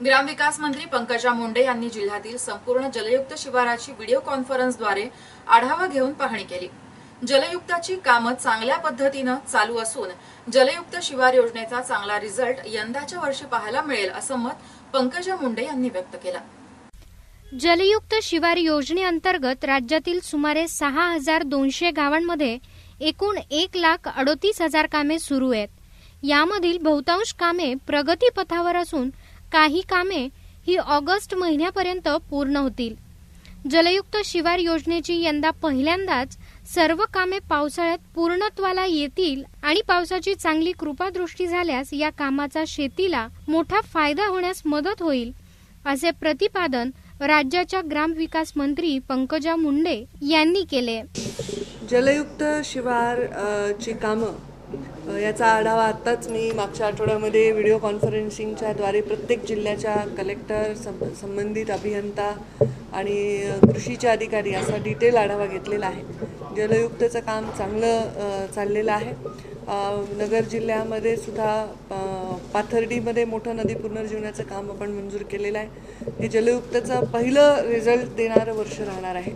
ग्रामविकास मंत्री पंकजा मुंडे यांनी जिल्ह्यातील संपूर्ण जलयुक्त शिवाराची व्हिडिओ कॉन्फरन्सद्वारे आढावा घेऊन पाहणी केली. जलयुक्ताची कामं चांगल्या पद्धतीनं चालू असून जलयुक्त शिवार योजनेचा चांगला रिझल्ट यंदाच्या वर्षी पाहायला मिळेल असं मत पंकजा मुंडे यांनी व्यक्त केलं. जलयुक्त शिवार योजनेअंतर्गत राज्यातील सुमारे सहा हजार दोनशे गावांमध्ये एकूण एक लाख अडोतीस हजार कामे सुरू आहेत. यामधील बहुतांश कामे प्रगतीपथावर असून काही कामे ही ऑगस्ट महिन्यापर्यंत पूर्ण होतील. जलयुक्त शिवार योजनेची यंदा पहिल्यांदाच सर्व कामे पावसाळ्यात पूर्णत्वाला येतील आणि पावसाची चांगली कृपादृष्टी झाल्यास या कामाचा शेतीला मोठा फायदा होण्यास मदत होईल असे प्रतिपादन राज्याच्या ग्रामविकास मंत्री पंकजा मुंडे यांनी केले. जलयुक्त शिवार ची कामं याचा आढावा आत्ताच मी मागच्या आठवड्यामध्ये व्हिडिओ कॉन्फरन्सिंगच्या द्वारे प्रत्येक जिल्ह्याच्या कलेक्टर सं संबंधित अभियंता आणि कृषीचे अधिकारी असा डिटेल आढावा घेतलेला आहे. जलयुक्तचं काम चांगलं चाललेलं आहे. नगर जिल्ह्यामध्ये सुद्धा पाथर्डीमध्ये मोठं नदी पुनर्जीवनाचं काम आपण मंजूर केलेलं आहे. हे जलयुक्तचं पहिलं रिझल्ट देणारं वर्ष राहणार आहे.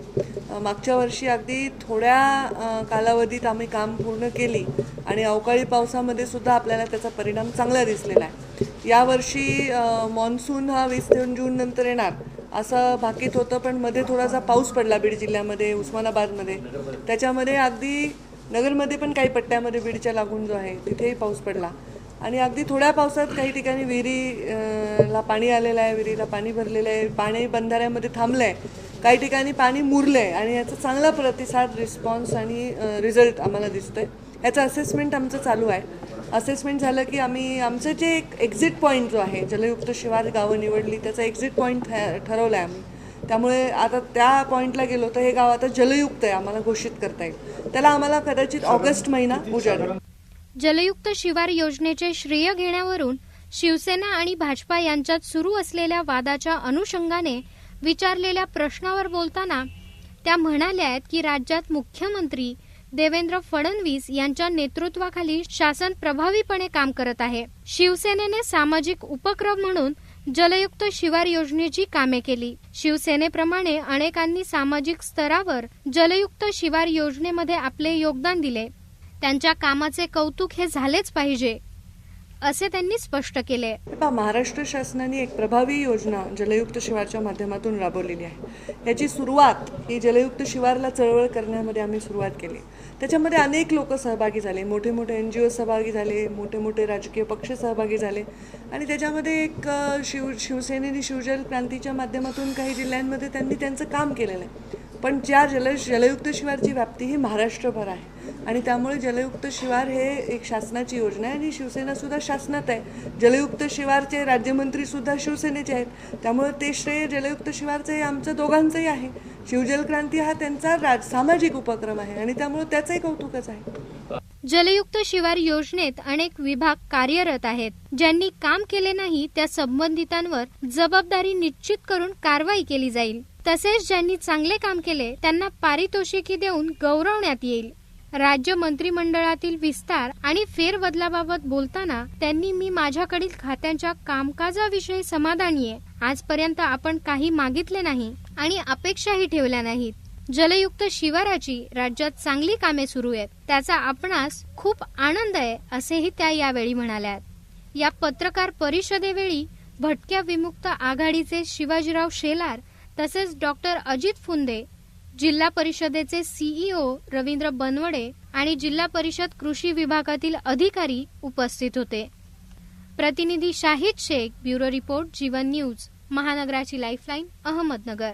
मागच्या वर्षी अगदी थोड्या कालावधीत आम्ही काम पूर्ण केली. आणि अवकाळी पावसामध्ये सुद्धा आपल्याला त्याचा परिणाम चांगला दिसलेला आहे. यावर्षी मॉन्सून हा वीस जून जून नंतर येणार असं भाकीत होतं पण मध्ये थोडासा पाऊस पडला बीड जिल्ह्यामध्ये उस्मानाबादमध्ये. त्याच्यामध्ये अगदी नगरमध्ये पण काही पट्ट्यामध्ये बीडच्या लागून जो आहे तिथेही पाऊस पडला. आणि अगदी थोड्या पावसात काही ठिकाणी विहिरी ला पाणी आलेलं आहे विहिरीला पाणी भरलेलं आहे पाणी बंधाऱ्यामध्ये थांबलं आहे काही ठिकाणी पाणी मुरलं आहे आणि याचा चांगला प्रतिसाद रिस्पॉन्स आणि रिझल्ट आम्हाला दिसतोय. याचं असेसमेंट आमचं चालू आहे. असेसमेंट झालं की आम्ही आमचं जे एक एक्झिट पॉईंट जो आहे जलयुक्त शिवार गावं निवडली त्याचा एक्झिट पॉईंट ठरवला आहे आम्ही. त्यामुळे आता त्या पॉईंटला गेलो तर हे गाव आता जलयुक्त आहे आम्हाला घोषित करता येईल. त्याला आम्हाला कदाचित ऑगस्ट महिना उजाडेल जलयुक्त शिवार योजनेचे श्रेय घेण्यावरून शिवसेना आणि भाजपा यांच्यात सुरू असलेल्या वादाच्या अनुषंगाने विचारलेल्या प्रश्नावर बोलताना त्या म्हणाल्या आहेत की राज्यात मुख्यमंत्री देवेंद्र फडणवीस यांच्या नेतृत्वाखाली शासन प्रभावीपणे काम करत आहे. शिवसेनेने सामाजिक उपक्रम म्हणून जलयुक्त शिवार योजनेची कामे केली. शिवसेनेप्रमाणे अनेकांनी सामाजिक स्तरावर जलयुक्त शिवार योजनेमध्ये आपले योगदान दिले. त्यांच्या कामाचे कौतुक हे झालेच पाहिजे. असे त्यांनी स्पष्ट केले. महाराष्ट्र शासनाने एक प्रभावी योजना जलयुक्त शिवारच्या माध्यमातून राबवलेली आहे. याची सुरुवात ही जलयुक्त शिवारला चळवळ करण्यामध्ये आम्ही सुरुवात केली. त्याच्यामध्ये अनेक लोक सहभागी झाले. मोठे मोठे एन जी ओ सहभागी झाले मोठे मोठे राजकीय पक्ष सहभागी झाले. आणि त्याच्यामध्ये एक शिव शिवसेनेने शिवजल क्रांतीच्या माध्यमातून काही जिल्ह्यांमध्ये त्यांनी त्यांचं काम केलेलं आहे. पण ज्या जल जलयुक्त शिवारची व्याप्ती ही महाराष्ट्रभर आहे. आणि त्यामुळे जलयुक्त शिवार हे एक शासनाची योजना आहे आणि शिवसेना सुद्धा शासनात आहे. जलयुक्त शिवारचे राज्यमंत्री सुद्धा शिवसेनेचे आहेत. त्यामुळे ते श्रेय जलयुक्त शिवारचं हे आमचं दोघांचंही आहे. शिवजल क्रांती हा त्यांचा राज सामाजिक उपक्रम आहे आणि त्यामुळे त्याचंही कौतुकच आहे. जलयुक्त शिवार योजनेत अनेक विभाग कार्यरत आहेत. ज्यांनी काम केले नाही त्या संबंधितांवर जबाबदारी निश्चित करून कारवाई केली जाईल. तसेच ज्यांनी चांगले काम केले त्यांना पारितोषिकी देऊन गौरवण्यात येईल. राज्य मंत्रिमंडळातील विस्तार आणि फेरबदलाबाबत बोलताना त्यांनी मी माझ्याकडील खात्यांच्या कामकाजाविषयी समाधानी आहे. आजपर्यंत आपण काही मागितले नाही आणि अपेक्षाही ठेवल्या नाहीत. जलयुक्त शिवाराची राज्यात चांगली कामे सुरू आहेत. त्याचा आपणास खूप आनंद आहे असेही त्या यावेळी म्हणाल्या या पत्रकार परिषदेवेळी भटक्या विमुक्त आघाडीचे शिवाजीराव शेलार तसेच डॉक्टर अजित फुंदे जिल्हा परिषदेचे सीईओ रवींद्र बनवडे आणि जिल्हा परिषद कृषी विभागातील अधिकारी उपस्थित होते. प्रतिनिधी Shahid Shaikh bureau report Jeevan news महानगराची lifeline Ahmednagar.